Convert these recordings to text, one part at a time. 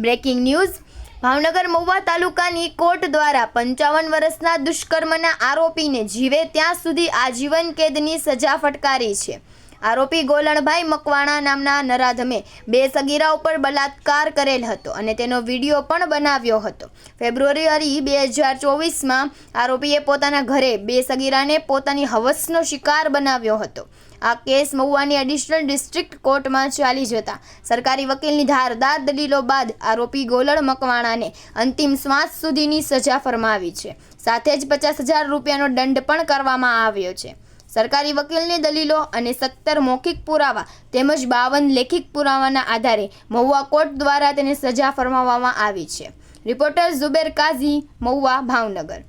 Breaking news Bhavnagar Mahuva તાલુકાની court દ્વારા પંચાવન વર્ષના દુષ્કર્મના આરોપીને જીવે ત્યાં સુધી આજીવન કેદની સજા ફટકારી છે. આરોપી ગોલણભાઈ મકવાણા નામના નરાધમે બે સગીરા ઉપર બલાત્કાર કરેલ હતો અને તેનો વીડિયો પણ બનાવ્યો હતો. ફેબ્રુઆરી બે હજાર ચોવીસમાં આરોપીએ પોતાના ઘરે બે સગીરાને પોતાની હવસનો શિકાર બનાવ્યો હતો. આ કેસ મહુવાની એડિશનલ ડિસ્ટ્રિક્ટ કોર્ટમાં ચાલી જતા. સરકારી વકીલની ધારદાર દલીલો બાદ આરોપી ગોલણ મકવાણાને અંતિમ શ્વાસ સુધીની સજા ફરમાવી છે. સાથે જ પચાસ હજાર રૂપિયાનો દંડ પણ કરવામાં આવ્યો છે. સરકારી વકીલની દલીલો અને સત્તર મૌખિક પુરાવા તેમજ બાવન લેખિત પુરાવાના આધારે મહુવા કોર્ટ દ્વારા તેને સજા ફરમાવવામાં આવી છે. રિપોર્ટર ઝુબેર કાઝી, મહુવા ભાવનગર.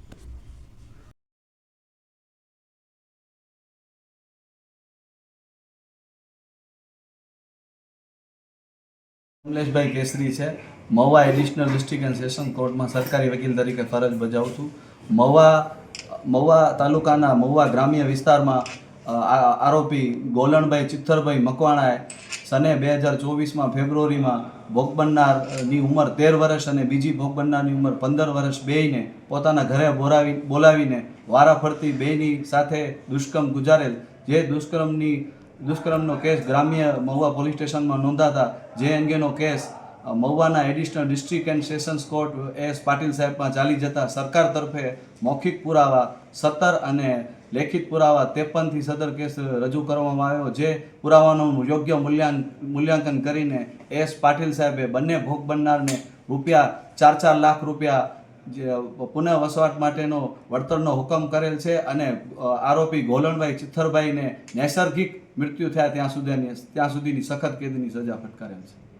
કમલેશભાઈ કેસરી છે. Mahuva additional district and session કોર્ટમાં સરકારી વકીલ તરીકે ફરજ બજાવું છું. મહુવા મહુવા તાલુકાના મહુવા ગ્રામ્ય વિસ્તારમાં આરોપી ગોલણભાઈ ચિત્તરભાઈ મકવાણાએ સને બે હજાર ચોવીસમાં ફેબ્રુઆરીમાં ભોગ બનનારની ઉંમર તેર વર્ષ અને બીજી ભોગ બનનારની ઉંમર પંદર વર્ષ બેયને પોતાના ઘરે બોલાવી, બોલાવીને વારાફરતી બેયની સાથે દુષ્કર્મ ગુજારેલ. જે દુષ્કર્મની, દુષ્કર્મનો કેસ ગ્રામ્ય મહુવા પોલીસ સ્ટેશનમાં નોંધાતા, જે અંગેનો case મહુવાના additional district and sessions court S Patil સાહેબમાં ચાલી જતા સરકાર તરફે મૌખિક પુરાવા સત્તર અને લેખિત પુરાવા ત્રેપનથી સદર કેસ રજૂ કરવામાં આવ્યો, જે પુરાવાનું યોગ્ય મૂલ્યાંક, મૂલ્યાંકન કરીને એસ પાટીલ સાહેબે બંને ભોગ બનનારને રૂપિયા ચાર ચાર લાખ રૂપિયા પુનઃ વસવાટ માટેનો વળતરનો હુકમ કરેલ છે અને આરોપી ગોલણભાઈ ચિત્થરભાઈને નૈસર્ગિક મૃત્યુ થયા ત્યાં સુધીની ત્યાં સુધીની સખત કેદની સજા ફટકારેલ છે.